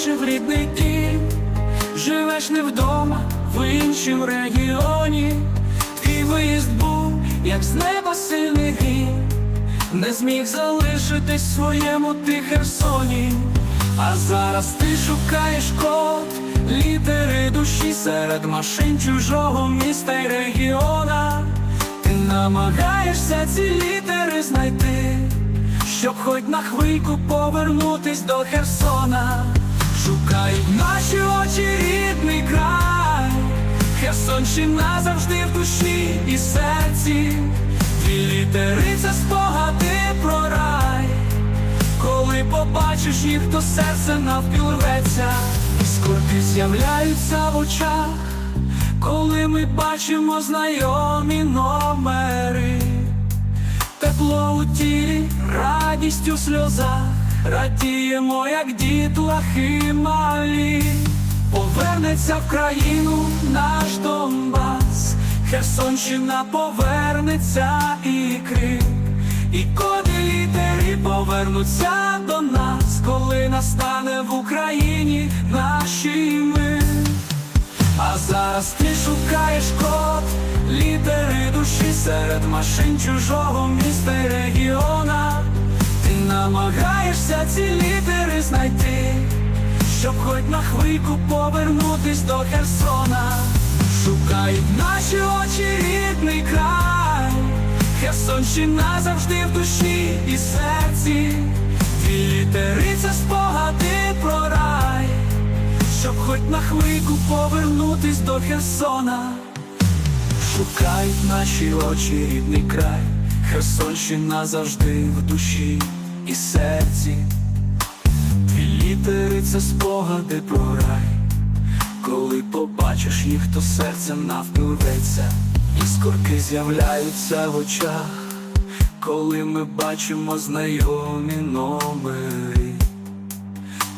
залишив рідний дім, живеш не вдома, в іншім регіоні, твій виїзд був, як з неба сильний грім, не зміг залишитись своєму ти Херсоні, а зараз ти шукаєш код, літери душі серед машин чужого міста й регіона. Ти намагаєшся ці літери знайти, щоб хоч на хвильку повернутись до Херсона. Шукають наші очі рідний край, Херсонщина завжди в душі і серці. Дві літери це спогади про рай. Коли побачиш їх, то серце навпіл рветься, Іскорки з'являються в очах, коли ми бачимо знайомі номери, тепло у тілі, радість у сльозах, радіємо, як дітлахи малі, повернеться в країну наш Донбас, Херсонщина повернеться і крик, і коди літери повернуться до нас, коли настане в Україні наші мир. А зараз ти шукаєш код, літери душі серед машин чужого міста й регіона. Ти намагаєшся ці літери знайти, щоб хоч на хвильку повернутись до Херсона. Шукають наші очі рідний край, Херсонщина завжди в душі і серці. Дві літери це спогади про рай щоб хоч на хвильку повернутись до Херсона. Шукають наші очі рідний край, Херсонщина завжди в душі і серці. Дві літери це спогади про рай. Коли побачиш їх, то серцем навпіл рветься, іскорки з'являються в очах, коли ми бачимо знайомі номери.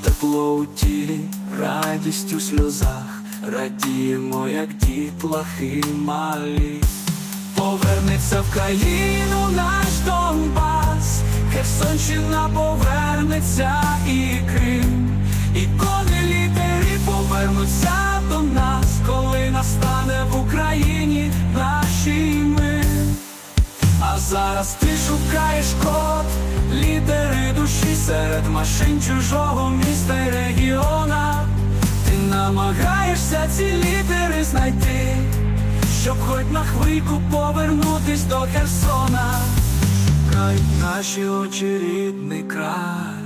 Тепло у тілі, радість у сльозах, радіємо, як дітлахи малі. Повернеться в країну наш Донбас, Повернеться і Крим, і коли літери повернуться до нас, коли настане в Україні наші мир. А зараз ти шукаєш код, літери душі серед машин чужого міста й регіона. Ти намагаєшся ці літери знайти, щоб хоч на хвильку повернутись до Херсона. Шукають наші очі рідний край,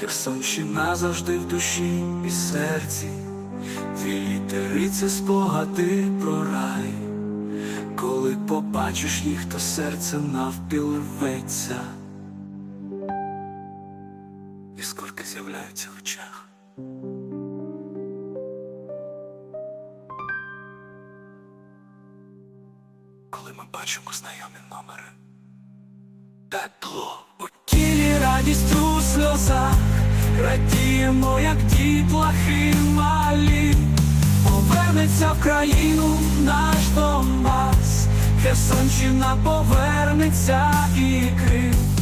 Херсонщина завжди в душі і серці. Дві літери це спогади про рай. Коли побачиш їх, то серце навпіл рветься. Іскорки з'являються в очах. Коли ми бачимо знайомі номери. Тепло у тілі радість у сльозах, радіємо, як дітлахи малі. Повернеться в країну наш Донбас, Херсонщина повернеться і Крим.